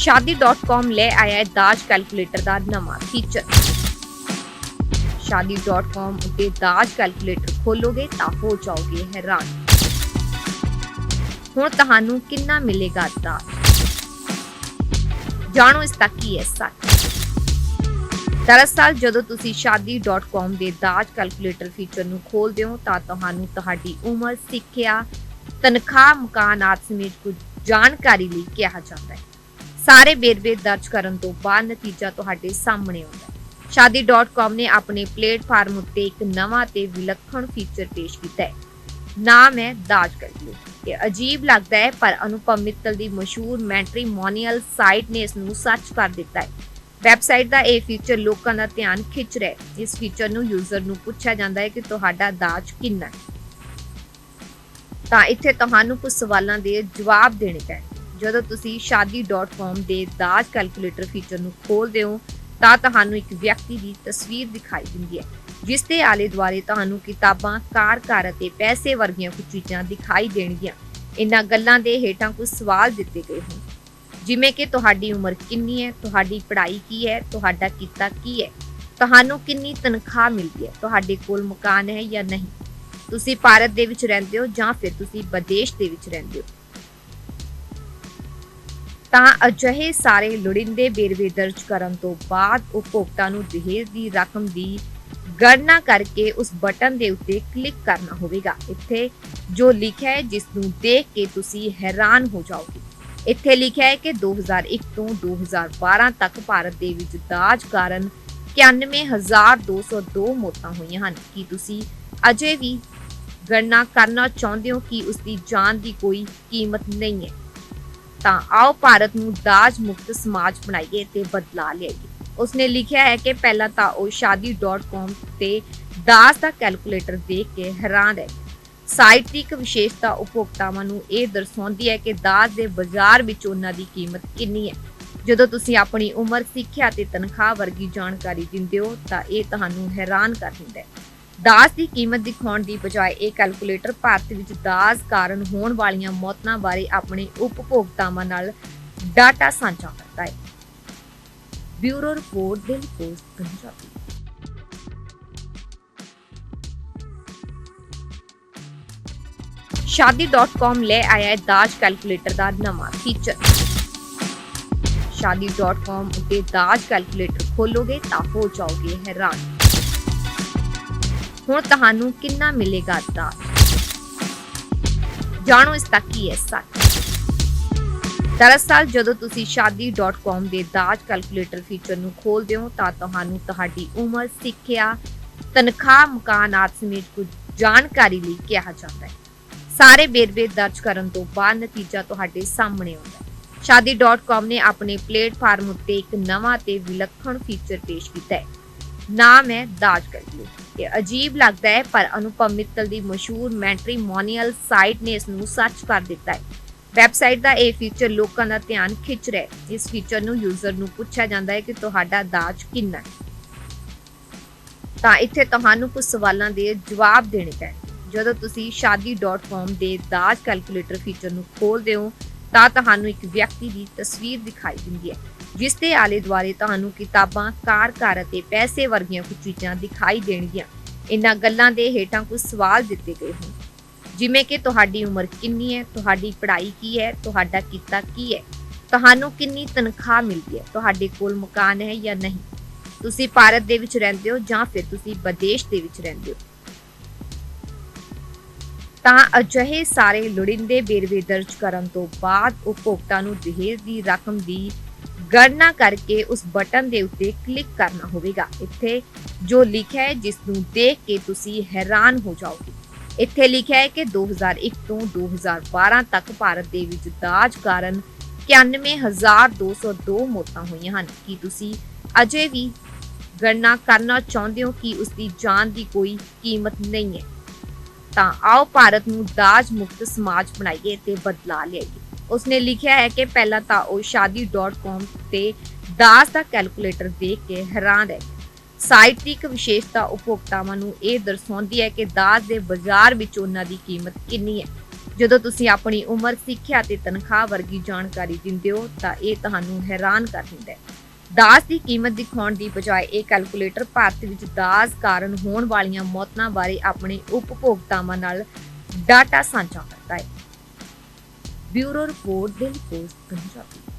shaadi.com ਲੈ ਆਇਆ ਹੈ ਦਾਜ ਕੈਲਕੂਲੇਟਰ ਦਾ ਨਵਾਂ ਫੀਚਰ shaadi.com ਉੱਤੇ ਦਾਜ ਕੈਲਕੂਲੇਟਰ ਖੋਲੋਗੇ ਤਾਂ ਹੋ ਜਾਓਗੇ ਹੈਰਾਨ। ਹੁਣ ਤੁਹਾਨੂੰ ਕਿੰਨਾ ਮਿਲੇਗਾ ਦਾਜ? ਜਾਣੋ ਇਸ ਦਾ ਕੀ ਹੈ ਸੱਚ। ਦਰਅਸਲ ਜਦੋਂ ਤੁਸੀਂ shaadi.com ਦੇ ਦਾਜ ਕੈਲਕੂਲੇਟਰ ਫੀਚਰ ਨੂੰ ਖੋਲਦੇ ਹੋ ਤਾਂ ਤੁਹਾਨੂੰ ਤੁਹਾਡੀ ਉਮਰ, ਸਿੱਖਿਆ, ਤਨਖਾਹ, ਮਕਾਨ ਆਦਿ ਸਮੇਤ ਕੁਝ ਜਾਣਕਾਰੀ ਲਈ ਕਿਹਾ ਜਾਂਦਾ ਹੈ। ਸਾਰੇ ਵੇਰਵੇ ਦਰਜ ਕਰਨ ਤੋਂ ਬਾਅਦ ਨਤੀਜਾ ਤੁਹਾਡੇ ਸਾਹਮਣੇ ਆਉਂਦਾ ਹੈ। shaadi.com ਨੇ ਆਪਣੇ ਪਲੇਟਫਾਰਮ ਉੱਤੇ ਇੱਕ ਨਵਾਂ ਤੇ ਵਿਲੱਖਣ ਫੀਚਰ ਪੇਸ਼ ਕੀਤਾ ਹੈ। ਨਾਮ ਹੈ ਦਾਜ ਕੈਲਕੂਲੇਟਰ ਇਹ ਅਜੀਬ ਲੱਗਦਾ ਹੈ, ਪਰ ਅਨੁਪਮ ਮਿੱਤਲ ਦੀ ਮਸ਼ਹੂਰ ਮੈਟ੍ਰੀਮੋਨੀਅਲ ਸਾਈਟ ਨੇ ਇਸ ਨੂੰ ਸੱਚ ਕਰ ਦਿੱਤਾ ਹੈ। ਵੈਬਸਾਈਟ ਦਾ ਇਹ ਫੀਚਰ ਲੋਕਾਂ ਦਾ ਧਿਆਨ ਖਿੱਚ ਰਿਹਾ ਹੈ। ਇਸ ਫੀਚਰ ਨੂੰ ਯੂਜ਼ਰ ਨੂੰ ਪੁੱਛਿਆ ਜਾਂਦਾ ਹੈ ਕਿ ਤੁਹਾਡਾ ਦਾਜ ਕਿੰਨਾ ਹੈ। ਤਾਂ ਇੱਥੇ ਤੁਹਾਨੂੰ ਕੁਝ ਸਵਾਲਾਂ ਦੇ ਜਵਾਬ ਦੇਣੇ ਪੈਣਗੇ। ਜਦੋਂ ਤੁਸੀਂ shaadi.com ਦੇ ਦਾਜ ਕੈਲਕੂਲੇਟਰ ਫੀਚਰ ਨੂੰ ਖੋਲਦੇ ਹੋ, ਤਾਂ ਤੁਹਾਨੂੰ ਇੱਕ ਵਿਅਕਤੀ ਦੀ ਤਸਵੀਰ ਦਿਖਾਈ ਦਿੰਦੀ ਹੈ, ਜਿਸ ਦੇ ਆਲੇ ਦੁਆਲੇ ਤੁਹਾਨੂੰ ਕਿਤਾਬਾਂ ਕਾਰ ਕਾਰ ਅਤੇ ਪੈਸੇ ਵਰਗੀਆਂ ਕੁਝ ਚੀਜ਼ਾਂ ਦਿਖਾਈ ਦੇਣਗੀਆਂ। ਇਹਨਾਂ ਗੱਲਾਂ ਦੇ ਹੇਠਾਂ ਕੁਝ ਸਵਾਲ ਦਿੱਤੇ ਗਏ ਹਨ। ਜਿਵੇਂ ਕਿ ਤੁਹਾਡੀ ਉਮਰ ਕਿੰਨੀ ਹੈ, ਤੁਹਾਡੀ ਪੜ੍ਹਾਈ ਕੀ ਹੈ, ਤੁਹਾਡਾ ਕਿੱਤਾ ਕੀ ਹੈ? ਤੁਹਾਨੂੰ ਕਿੰਨੀ ਤਨਖਾਹ ਮਿਲਦੀ ਹੈ? ਤੁਹਾਡੇ ਕੋਲ ਮਕਾਨ ਹੈ ਜਾਂ ਨਹੀਂ? ਤੁਸੀਂ ਭਾਰਤ ਦੇ ਵਿੱਚ ਰਹਿੰਦੇ ਹੋ ਜਾਂ ਫਿਰ ਤੁਸੀਂ ਵਿਦੇਸ਼ ਦੇ ਵਿੱਚ ਰਹਿੰਦੇ ਹੋ? ਤਾਂ ਅਜਿਹੇ ਸਾਰੇ ਲੋੜੀਂਦੇ ਵੇਰਵੇ ਦਰਜ ਕਰਨ ਤੋਂ ਬਾਅਦ ਉਪਭੋਗਤਾ ਨੂੰ ਦਹੇਜ ਦੀ ਰਕਮ ਦੀ ਗਣਨਾ ਕਰਕੇ ਉਸ ਬਟਨ ਦੇ ਉੱਤੇ ਕਲਿੱਕ ਕਰਨਾ ਹੋਵੇਗਾ। ਇੱਥੇ ਜੋ ਲਿਖਿਆ ਹੈ, ਜਿਸ ਨੂੰ ਦੇਖ ਕੇ ਤੁਸੀਂ ਹੈਰਾਨ ਹੋ ਜਾਓਗੇ। ਇੱਥੇ ਲਿਖਿਆ ਹੈ ਕਿ 2001 ਤੋਂ 2012 ਤੱਕ ਭਾਰਤ ਦੇ ਵਿੱਚ ਦਾਜ ਕਾਰਨ 91202 ਮੌਤਾਂ ਹੋਈਆਂ ਹਨ। ਕੀ ਤੁਸੀਂ ਅਜੇ ਵੀ ਗਣਨਾ ਕਰਨਾ ਚਾਹੁੰਦੇ ਹੋ ਕਿ ਉਸ ਦੀ ਜਾਨ ਦੀ ਕੋਈ ਕੀਮਤ ਨਹੀਂ ਹੈ? ਤਾਂ ਆਓ ਭਾਰਤ ਨੂੰ ਦਾਜ ਮੁਕਤ ਸਮਾਜ ਬਣਾਈਏ ਤੇ ਬਦਲਾ ਲਿਆਈਏ। ਉਸਨੇ ਲਿਖਿਆ ਹੈ ਕਿ ਪਹਿਲਾਂ ਤਾਂ ਉਹ shaadi.com ਤੇ ਦਾਜ ਦਾ ਕੈਲਕੂਲੇਟਰ ਦੇਖ ਕੇ ਹੈਰਾਨ ਹੈ ਸਾਈਟ ਦੀ ਇੱਕ ਵਿਸ਼ੇਸ਼ਤਾ ਉਪਭੋਗਤਾਵਾਂ ਨੂੰ ਇਹ ਦਰਸਾਉਂਦੀ ਹੈ ਕਿ ਦਾਜ ਦੇ ਬਾਜ਼ਾਰ ਵਿੱਚ ਉਹਨਾਂ ਦੀ ਕੀਮਤ ਕਿੰਨੀ ਹੈ। ਜਦੋਂ ਤੁਸੀਂ ਆਪਣੀ ਉਮਰ, ਸਿੱਖਿਆ ਤੇ ਤਨਖਾਹ ਵਰਗੀ ਜਾਣਕਾਰੀ ਦਿੰਦੇ ਹੋ ਤਾਂ ਇਹ ਤੁਹਾਨੂੰ ਹੈਰਾਨ ਕਰ ਦਿੰਦਾ ਹੈ। ਦਾਜ ਦੀ ਕੀਮਤ ਦਿਖਾਉਣ ਦੀ ਬਜਾਏ ਇਹ ਕੈਲਕੂਲੇਟਰ ਭਾਰਤ ਵਿੱਚ ਦਾਜ ਕਾਰਨ ਹੋਣ ਵਾਲੀਆਂ ਮੌਤਾਂ ਬਾਰੇ ਆਪਣੇ ਉਪਭੋਗਤਾਵਾਂ ਨਾਲ ਡਾਟਾ ਸਾਂਝਾ ਕਰਦਾ ਹੈ। Bureau report daily post Punjabi. shaadi.com ਲੈ ਆਇਆ ਹੈ ਦਾਜ ਕੈਲਕੂਲੇਟਰ ਦਾ ਨਵਾਂ ਫੀਚਰ shaadi.com ਉੱਤੇ ਦਾਜ ਕੈਲਕੂਲੇਟਰ ਖੋਲੋਗੇ ਤਾਂ ਹੋ ਜਾਓਗੇ ਹੈਰਾਨ। ਹੁਣ ਤੁਹਾਨੂੰ ਕਿੰਨਾ ਮਿਲੇਗਾ ਦਾਜ ਜਾਣੋ ਇਸ ਦਾ ਕੀ ਹੈ ਸੱਚ। ਦਰਅਸਲ ਜਦੋਂ ਤੁਸੀਂ shaadi.com ਦੇ ਦਾਜ ਕੈਲਕੂਲੇਟਰ ਫੀਚਰ ਨੂੰ ਖੋਲਦੇ ਹੋ ਤਾਂ ਤੁਹਾਨੂੰ ਤੁਹਾਡੀ ਉਮਰ, ਸਿੱਖਿਆ, ਤਨਖਾਹ, ਮਕਾਨ ਆਦਿ ਸਮੇਤ ਕੁਝ ਜਾਣਕਾਰੀ ਲਈ ਕਿਹਾ ਜਾਂਦਾ ਹੈ। ਸਾਰੇ ਵੇਰਵੇ ਦਰਜ ਕਰਨ ਤੋਂ ਬਾਅਦ ਨਤੀਜਾ ਤੁਹਾਡੇ ਸਾਹਮਣੇ ਆਉਂਦਾ ਹੈ। shaadi.com ਨੇ ਆਪਣੇ ਪਲੇਟਫਾਰਮ ਉੱਤੇ ਇੱਕ ਨਵਾਂ ਤੇ ਵਿਲੱਖਣ ਫੀਚਰ ਪੇਸ਼ ਕੀਤਾ ਹੈ। ਨਾਮ ਹੈ ਦਾਜ ਕੈਲਕੂਲੇਟਰ ਇਹ ਅਜੀਬ ਲੱਗਦਾ ਹੈ, ਪਰ ਅਨੁਪਮ ਮਿੱਤਲ ਦੀ ਮਸ਼ਹੂਰ ਮੈਟ੍ਰੀਮੋਨੀਅਲ ਸਾਈਟ ਨੇ ਇਸ ਨੂੰ ਸੱਚ ਕਰ ਦਿੱਤਾ ਹੈ। ਵੈਬਸਾਈਟ ਦਾ ਇਹ ਫੀਚਰ ਲੋਕਾਂ ਦਾ ਧਿਆਨ ਖਿੱਚ ਰਿਹਾ ਹੈ। ਇਸ ਫੀਚਰ ਨੂੰ ਯੂਜ਼ਰ ਨੂੰ ਪੁੱਛਿਆ ਜਾਂਦਾ ਹੈ ਕਿ ਤੁਹਾਡਾ ਦਾਜ ਕਿੰਨਾ ਹੈ। ਤਾਂ ਇੱਥੇ ਤੁਹਾਨੂੰ ਕੁਝ ਸਵਾਲਾਂ ਦੇ ਜਵਾਬ ਦੇਣੇ ਪੈਣਗੇ। ਜਦੋਂ ਤੁਸੀਂ shaadi.com ਦੇ ਦਾਜ ਕੈਲਕੂਲੇਟਰ ਫੀਚਰ ਨੂੰ ਖੋਲਦੇ ਹੋ, ਤਾਂ ਤੁਹਾਨੂੰ ਇੱਕ ਵਿਅਕਤੀ ਦੀ ਤਸਵੀਰ ਦਿਖਾਈ ਦਿੰਦੀ ਹੈ। ਜਿਸ ਦੇ ਆਲੇ ਦੁਆਲੇ ਤੁਹਾਨੂੰ ਕਿਤਾਬਾਂ ਕਾਰ ਕਾਰ ਅਤੇ ਪੈਸੇ ਵਰਗੀਆਂ ਕੁਝ ਚੀਜ਼ਾਂ ਦਿਖਾਈ ਦੇਣਗੀਆਂ। ਇਹਨਾਂ ਗੱਲਾਂ ਦੇ ਹੇਠਾਂ ਕੁਝ ਸਵਾਲ ਦਿੱਤੇ ਗਏ ਹਨ। ਜਿਵੇਂ ਕਿ ਤੁਹਾਡੀ ਉਮਰ ਕਿੰਨੀ ਹੈ? ਤੁਹਾਡੀ ਪੜ੍ਹਾਈ ਕੀ ਹੈ? ਤੁਹਾਡਾ ਕਿੱਤਾ ਕੀ ਹੈ? ਤੁਹਾਨੂੰ ਕਿੰਨੀ ਤਨਖਾਹ ਮਿਲਦੀ ਹੈ? ਤੁਹਾਡੇ ਕੋਲ ਮਕਾਨ ਹੈ ਜਾਂ ਨਹੀਂ? ਤੁਸੀਂ ਭਾਰਤ ਦੇ ਵਿੱਚ ਰਹਿੰਦੇ ਹੋ ਜਾਂ ਫਿਰ ਤੁਸੀਂ ਵਿਦੇਸ਼ ਦੇ ਵਿੱਚ ਰਹਿੰਦੇ ਹੋ? ਤਾਂ ਅਜਿਹੇ ਸਾਰੇ ਲੋੜੀਂਦੇ ਵੇਰਵੇ ਦਰਜ ਕਰਨ ਤੋਂ ਬਾਅਦ ਉਪਭੋਗਤਾ ਨੂੰ ਦਹੇਜ ਦੀ ਰਕਮ ਦੀ ਗਣਨਾ ਕਰਕੇ ਉਸ ਬਟਨ ਦੇ ਉੱਤੇ ਕਲਿੱਕ ਕਰਨਾ ਹੋਵੇਗਾ। ਇੱਥੇ ਜੋ ਲਿਖਿਆ ਹੈ ਜਿਸ ਨੂੰ ਦੇਖ ਕੇ ਤੁਸੀਂ ਹੈਰਾਨ ਹੋ ਜਾਓਗੇ। ਇੱਥੇ ਲਿਖਿਆ ਹੈ ਕਿ 2001 ਤੋਂ 2012 ਤੱਕ ਭਾਰਤ ਦੇ ਵਿੱਚ ਦਾਜ ਕਾਰਨ 91202 ਮੌਤਾਂ ਹੋਈਆਂ ਹਨ। ਕੀ ਤੁਸੀਂ ਅਜੇ ਵੀ ਗਣਨਾ ਕਰਨਾ ਚਾਹੁੰਦੇ ਹੋ ਕਿ ਉਸ ਦੀ ਜਾਨ ਦੀ ਕੋਈ ਕੀਮਤ ਨਹੀਂ ਹੈ? ਤਾਂ ਆਓ ਭਾਰਤ ਨੂੰ ਦਾਜ ਮੁਕਤ ਸਮਾਜ ਬਣਾਈਏ ਤੇ ਬਦਲਾ ਲਿਆਈਏ। ਉਸਨੇ ਲਿਖਿਆ ਹੈ ਕਿ ਪਹਿਲਾਂ ਤਾਂ ਉਹ shaadi.com ਤੇ ਦਾਸ ਦਾ ਕੈਲਕੂਲੇਟਰ ਦੇਖ ਕੇ ਹੈਰਾਨ ਹੈ। ਸਾਈਟ ਦੀ ਇੱਕ ਵਿਸ਼ੇਸ਼ਤਾ ਉਪਭੋਗਤਾਵਾਂ ਨੂੰ ਇਹ ਦਰਸਾਉਂਦੀ ਹੈ ਕਿ ਦਾਜ ਦੇ ਬਾਜ਼ਾਰ ਵਿੱਚ ਉਹਨਾਂ ਦੀ ਕੀਮਤ ਕਿੰਨੀ ਹੈ। ਜਦੋਂ ਤੁਸੀਂ ਆਪਣੀ ਉਮਰ, ਸਿੱਖਿਆ ਤੇ ਤਨਖਾਹ ਵਰਗੀ ਜਾਣਕਾਰੀ ਦਿੰਦੇ ਹੋ, ਤਾਂ ਇਹ ਤੁਹਾਨੂੰ ਹੈਰਾਨ ਕਰ ਦਿੰਦਾ ਹੈ। ਦਾਸ ਦੀ ਕੀਮਤ ਦਿਖਾਉਣ ਦੀ ਬਜਾਏ ਇਹ ਕੈਲਕੂਲੇਟਰ ਭਾਰਤ ਵਿੱਚ ਦਾਜ ਕਾਰਨ ਹੋਣ ਵਾਲੀਆਂ ਮੌਤਾਂ ਬਾਰੇ ਆਪਣੇ ਉਪਭੋਗਤਾਵਾਂ ਨਾਲ ਡਾਟਾ ਸਾਂਝਾ ਕਰਦਾ ਹੈ। Bureau report daily post Punjabi